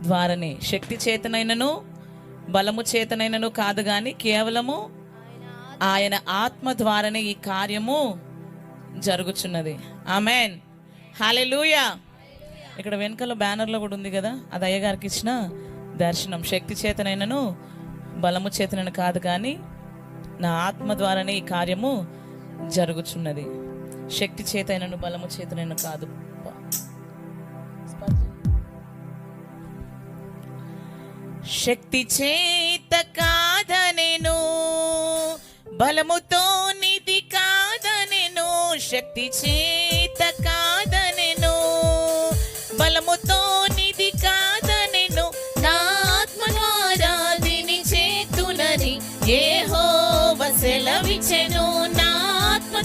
ద్వారానే. శక్తి చేతనైనను బలము చేతనైనను కాదు కానీ కేవలము ఆయన ఆత్మ ద్వారానే ఈ కార్యము జరుగుచున్నది. ఆమెన్. హాలెలూయా ఇక్కడ వెనకాల బ్యానర్లో కూడా ఉంది కదా అది అయ్యగారికి ఇచ్చిన దర్శనం. శక్తి చేతనైనను బలము చేతనైన కాదు కానీ నా ఆత్మ ద్వారానే ఈ కార్యము జరుగుచున్నది. శక్తి చేతైనను బలము చేతనైన కాదు. శక్తి చేత కాదనెను బలముతో నిధి కాదనెను శక్తి చేత కాదనెను బలముతో నిధి కాదనెను నా ఆత్మ ద్వారా దీని చేతునని యెహోవ సెలవిచెను నా ఆత్మ